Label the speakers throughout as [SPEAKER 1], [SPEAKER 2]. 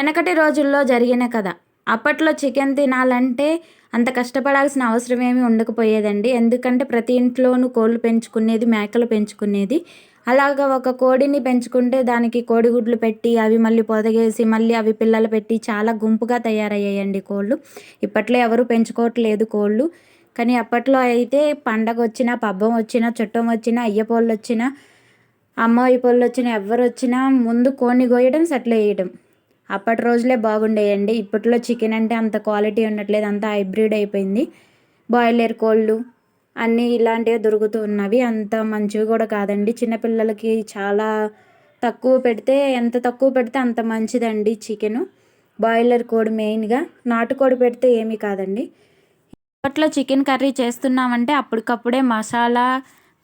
[SPEAKER 1] వెనకటి రోజుల్లో జరిగిన కథ. అప్పట్లో చికెన్ తినాలంటే అంత కష్టపడాల్సిన అవసరం ఏమీ ఉండకపోయేదండి. ఎందుకంటే ప్రతి ఇంట్లోనూ కోళ్ళు పెంచుకునేది మేకలు పెంచుకునేది. అలాగ ఒక కోడిని పెంచుకుంటే దానికి కోడిగుడ్లు పెట్టి అవి మళ్ళీ పొదగేసి మళ్ళీ అవి పిల్లలు పెట్టి చాలా గుంపుగా తయారయ్యాయండి కోళ్ళు. ఇప్పట్లో ఎవరు పెంచుకోవట్లేదు కోళ్ళు. కానీ అప్పట్లో అయితే పండగ వచ్చినా పబ్బం వచ్చినా చుట్టం వచ్చినా అయ్యపోళ్ళు వచ్చినా అమ్మాయి పొళ్ళు వచ్చినా ఎవరు వచ్చినా ముందు కోడిని కోయడం సెటిల్ వేయడం అప్పటి రోజులే బాగుండేయండి. ఇప్పట్లో చికెన్ అంటే అంత క్వాలిటీ ఉండట్లేదు. అంత హైబ్రిడ్ అయిపోయింది. బాయిలర్ కోళ్ళు అన్నీ ఇలాంటివి దొరుకుతూ ఉన్నవి. అంత మంచివి కూడా కాదండి. చిన్నపిల్లలకి చాలా తక్కువ పెడితే ఎంత తక్కువ పెడితే అంత మంచిదండి చికెను. బాయిలర్ కోడి మెయిన్గా. నాటుకోడి పెడితే ఏమీ కాదండి. అప్పట్లో చికెన్ కర్రీ చేస్తున్నామంటే అప్పటికప్పుడే మసాలా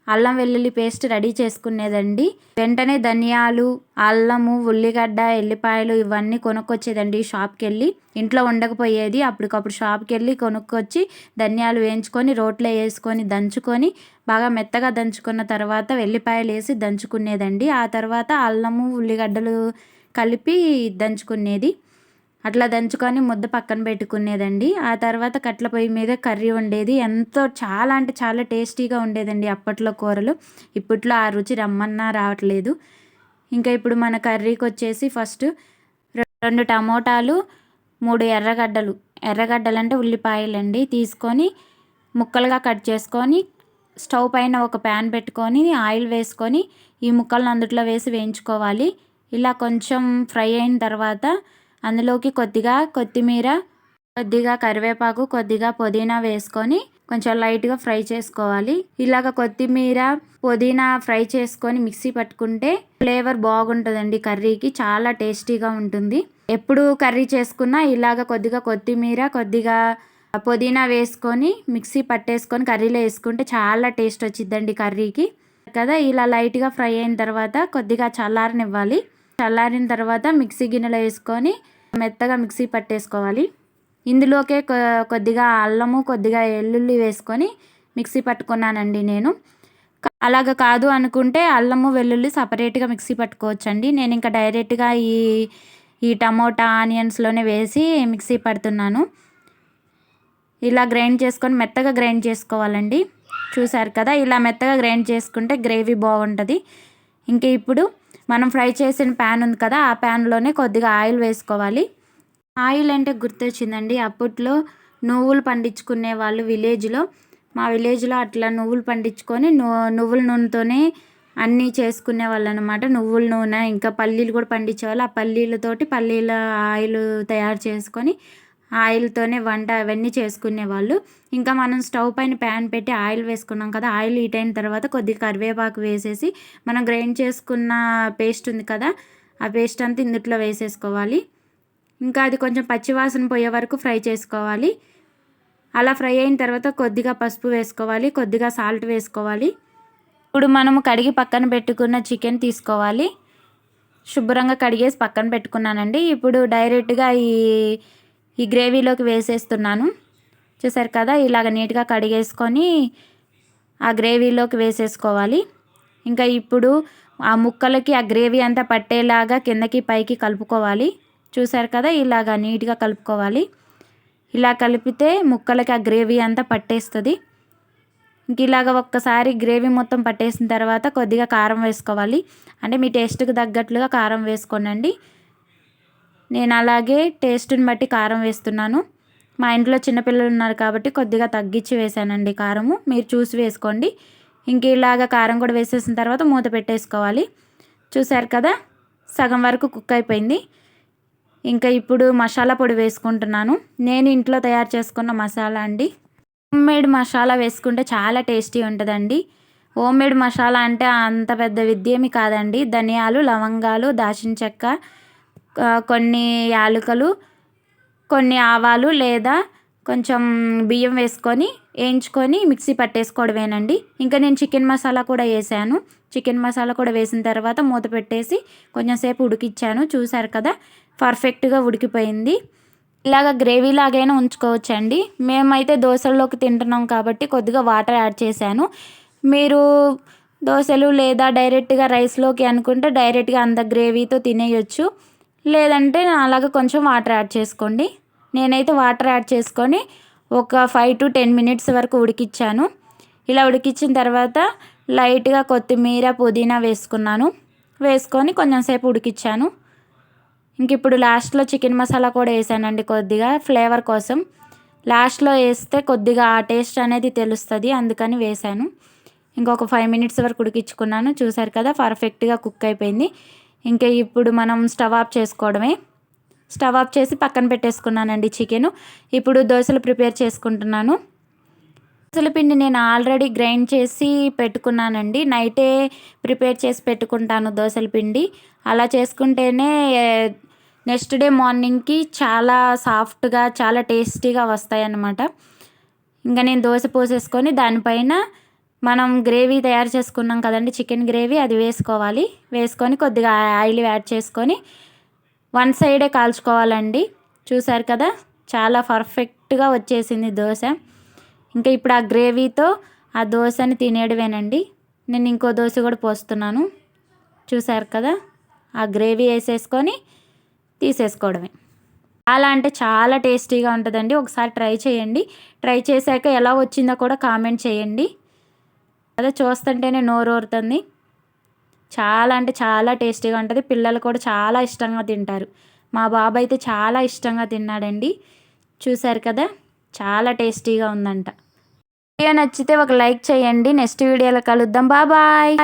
[SPEAKER 1] అల్లం వెల్లుల్లి పేస్ట్ రెడీ చేసుకునేదండి. వెంటనే ధనియాలు అల్లము ఉల్లిగడ్డ ఎల్లిపాయలు ఇవన్నీ కొనుక్కొచ్చేదండి షాప్కి వెళ్ళి ఇంట్లో ఉండకపోయేది అప్పటికప్పుడు షాప్కి వెళ్ళి కొనుక్కొచ్చి ధనియాలు వేయించుకొని రోట్లో వేసుకొని దంచుకొని బాగా మెత్తగా దంచుకున్న తర్వాత వెల్లిపాయలు వేసి దంచుకునేదండి. ఆ తర్వాత అల్లము ఉల్లిగడ్డలు కలిపి దంచుకునేది. అట్లా దంచుకొని ముద్ద పక్కన పెట్టుకునేదండి. ఆ తర్వాత కట్ల పొయ్యి మీద కర్రీ ఉండేది ఎంతో చాలా అంటే చాలా టేస్టీగా ఉండేదండి అప్పట్లో కూరలు. ఇప్పట్లో ఆ రుచి రమ్మన్నా రావట్లేదు. ఇంకా ఇప్పుడు మన కర్రీకి వచ్చేసి ఫస్ట్ రెండు టమోటాలు మూడు ఎర్రగడ్డలు. ఎర్రగడ్డలు అంటే ఉల్లిపాయలండి. తీసుకొని ముక్కలుగా కట్ చేసుకొని స్టవ్ పైన ఒక ప్యాన్ పెట్టుకొని ఆయిల్ వేసుకొని ఈ ముక్కలను అందుట్లో వేసి వేయించుకోవాలి. ఇలా కొంచెం ఫ్రై అయిన తర్వాత అందులోకి కొద్దిగా కొత్తిమీర కొద్దిగా కరివేపాకు కొద్దిగా పుదీనా వేసుకొని కొంచెం లైట్గా ఫ్రై చేసుకోవాలి. ఇలాగ కొత్తిమీర పుదీనా ఫ్రై చేసుకొని మిక్సీ పట్టుకుంటే ఫ్లేవర్ బాగుంటుందండి కర్రీకి. చాలా టేస్టీగా ఉంటుంది. ఎప్పుడు కర్రీ చేసుకున్నా ఇలాగ కొద్దిగా కొత్తిమీర కొద్దిగా పుదీనా వేసుకొని మిక్సీ పట్టేసుకొని కర్రీలో వేసుకుంటే చాలా టేస్ట్ వచ్చిందండి కర్రీకి. కదా ఇలా లైట్గా ఫ్రై అయిన తర్వాత కొద్దిగా చల్లారనివ్వాలి. చల్లారిన తర్వాత మిక్సీ గిన్నెలో వేసుకొని మెత్తగా మిక్సీ పట్టేసుకోవాలి. ఇందులోకే కొద్దిగా అల్లము కొద్దిగా వెల్లుల్లి వేసుకొని మిక్సీ పట్టుకున్నానండి నేను. అలాగ కాదు అనుకుంటే అల్లము వెల్లుల్లి సపరేట్గా మిక్సీ పట్టుకోవచ్చండి. నేను ఇంకా డైరెక్ట్గా ఈ ఈ టమోటా ఆనియన్స్లోనే వేసి మిక్సీ పడుతున్నాను. ఇలా గ్రైండ్ చేసుకొని మెత్తగా గ్రైండ్ చేసుకోవాలండి. చూసారు కదా ఇలా మెత్తగా గ్రైండ్ చేసుకుంటే గ్రేవీ బాగుంటుంది. ఇంకా ఇప్పుడు మనం ఫ్రై చేసిన ప్యాన్ ఉంది కదా ఆ ప్యాన్లోనే కొద్దిగా ఆయిల్ వేసుకోవాలి. ఆయిల్ అంటే గుర్తొచ్చిందండి అప్పట్లో నువ్వులు పండించుకునే వాళ్ళు విలేజ్లో మా విలేజ్లో అట్లా నువ్వులు పండించుకొని నువ్వుల నూనెతోనే అన్నీ చేసుకునే వాళ్ళు అనమాట నువ్వుల నూనె ఇంకా పల్లీలు కూడా పండించేవాళ్ళు. ఆ పల్లీలతోటి పల్లీల ఆయిల్ తయారు చేసుకొని ఆయిల్తోనే వంట అవన్నీ చేసుకునేవాళ్ళు. ఇంకా మనం స్టవ్ పైన ప్యాన్ పెట్టి ఆయిల్ వేసుకున్నాం కదా ఆయిల్ హీట్ అయిన తర్వాత కొద్దిగా కరివేపాకు వేసేసి మనం గ్రైండ్ చేసుకున్న పేస్ట్ ఉంది కదా ఆ పేస్ట్ అంతా ఇందుట్లో వేసేసుకోవాలి. ఇంకా అది కొంచెం పచ్చివాసన పోయే వరకు ఫ్రై చేసుకోవాలి. అలా ఫ్రై అయిన తర్వాత కొద్దిగా పసుపు వేసుకోవాలి కొద్దిగా సాల్ట్ వేసుకోవాలి. ఇప్పుడు మనము కడిగి పక్కన పెట్టుకున్న చికెన్ తీసుకోవాలి. శుభ్రంగా కడిగేసి పక్కన పెట్టుకున్నానండి. ఇప్పుడు డైరెక్ట్గా ఈ ఈ గ్రేవీలోకి వేసేస్తున్నాను. చూసారు కదా ఇలాగ నీట్గా కడిగేసుకొని ఆ గ్రేవీలోకి వేసేసుకోవాలి. ఇంకా ఇప్పుడు ఆ ముక్కలకి ఆ గ్రేవీ అంతా పట్టేలాగా కిందకి పైకి కలుపుకోవాలి. చూసారు కదా ఇలాగ నీట్గా కలుపుకోవాలి. ఇలా కలిపితే ముక్కలకి ఆ గ్రేవీ అంతా పట్టేస్తుంది. ఇంక ఇలాగ ఒక్కసారి గ్రేవీ మొత్తం పట్టేసిన తర్వాత కొద్దిగా కారం వేసుకోవాలి. అంటే మీ టేస్ట్కి తగ్గట్లుగా కారం వేసుకోనండి. నేను అలాగే టేస్ట్ని బట్టి కారం వేస్తున్నాను. మా ఇంట్లో చిన్నపిల్లలు ఉన్నారు కాబట్టి కొద్దిగా తగ్గించి వేసానండి కారము. మీరు చూసి వేసుకోండి. ఇంక ఇలాగ కారం కూడా వేసేసిన తర్వాత మూత పెట్టేసుకోవాలి. చూసారు కదా? సగం వరకు కుక్ అయిపోయింది. ఇంకా ఇప్పుడు మసాలా పొడి వేసుకుంటున్నాను. నేను ఇంట్లో తయారు చేసుకున్న మసాలా అండి. హోమ్మేడ్ మసాలా వేసుకుంటే చాలా టేస్టీ ఉంటుందండి. హోమ్మేడ్ మసాలా అంటే అంత పెద్ద విద్యేమి కాదండి. ధనియాలు లవంగాలు దాచిన చెక్క కొన్ని యాలకులు కొన్ని ఆవాలు లేదా కొంచెం బియ్యం వేసుకొని వేయించుకొని మిక్సీ పట్టేసుకోవడమేనండి. ఇంకా నేను చికెన్ మసాలా కూడా వేసాను. చికెన్ మసాలా కూడా వేసిన తర్వాత మూత పెట్టేసి కొంచెం సేపు ఉడికిచ్చాను. చూసారు కదా పర్ఫెక్ట్గా ఉడికిపోయింది. ఇలాగ గ్రేవీ లాగైనా ఉంచుకోవచ్చండి. మేమైతే దోశల్లోకి తింటున్నాం కాబట్టి కొద్దిగా వాటర్ యాడ్ చేశాను. మీరు దోశలు లేదా డైరెక్ట్గా రైస్లోకి అనుకుంటే డైరెక్ట్గా అంత గ్రేవీతో తినేయచ్చు. లేదంటే అలాగ కొంచెం వాటర్ యాడ్ చేసుకోండి. నేనైతే వాటర్ యాడ్ చేసుకొని ఒక ఫైవ్ టు టెన్ మినిట్స్ వరకు ఉడికిచ్చాను. ఇలా ఉడికించిన తర్వాత లైట్గా కొత్తిమీర పుదీనా వేసుకున్నాను. వేసుకొని కొంచెం సేపు ఉడికిచ్చాను. ఇంక ఇప్పుడు లాస్ట్లో చికెన్ మసాలా కూడా వేసానండి కొద్దిగా ఫ్లేవర్ కోసం. లాస్ట్లో వేస్తే కొద్దిగా ఆ టేస్ట్ అనేది తెలుస్తుంది అందుకని వేసాను. ఇంకొక ఫైవ్ మినిట్స్ వరకు ఉడికించుకున్నాను. చూసారు కదా పర్ఫెక్ట్గా కుక్ అయిపోయింది. ఇంకా ఇప్పుడు మనం స్టవ్ ఆఫ్ చేసుకోవడమే. స్టవ్ ఆఫ్ చేసి పక్కన పెట్టేసుకున్నానండి చికెను. ఇప్పుడు దోశలు ప్రిపేర్ చేసుకుంటున్నాను. దోశల పిండి నేను ఆల్రెడీ గ్రైండ్ చేసి పెట్టుకున్నానండి. నైటే ప్రిపేర్ చేసి పెట్టుకుంటాను దోశల పిండి. అలా చేసుకుంటేనే నెక్స్ట్ డే మార్నింగ్కి చాలా సాఫ్ట్గా చాలా టేస్టీగా వస్తాయి అన్నమాట ఇంకా నేను దోశ పోసేసుకొని దానిపైన మనం గ్రేవీ తయారు చేసుకున్నాం కదండి చికెన్ గ్రేవీ అది వేసుకోవాలి. వేసుకొని కొద్దిగా ఆయిల్ యాడ్ చేసుకొని వన్ సైడే కాల్చుకోవాలండి. చూసారు కదా చాలా పర్ఫెక్ట్గా వచ్చేసింది దోశ. ఇంకా ఇప్పుడు ఆ గ్రేవీతో ఆ దోశని తినేయడమేనండి. నేను ఇంకో దోశ కూడా పోస్తున్నాను. చూసారు కదా ఆ గ్రేవీ వేసేసుకొని తీసేసుకోవడమే. చాలా అంటే చాలా టేస్టీగా ఉంటుందండి. ఒకసారి ట్రై చేయండి. ట్రై చేశాక ఎలా వచ్చిందో కూడా కామెంట్ చేయండి. అదే చూస్తుంటేనే నోరూరుతుంది చాలా అంటే చాలా టేస్టీగా ఉంటుంది. పిల్లలు కూడా చాలా ఇష్టంగా తింటారు. మా బాబు అయితే చాలా ఇష్టంగా తిన్నాడండి. చూశారు కదా? చాలా టేస్టీగా ఉందంట. వీడియో నచ్చితే ఒక లైక్ చేయండి. నెక్స్ట్ వీడియోలో కలుద్దాం. బాబాయ్.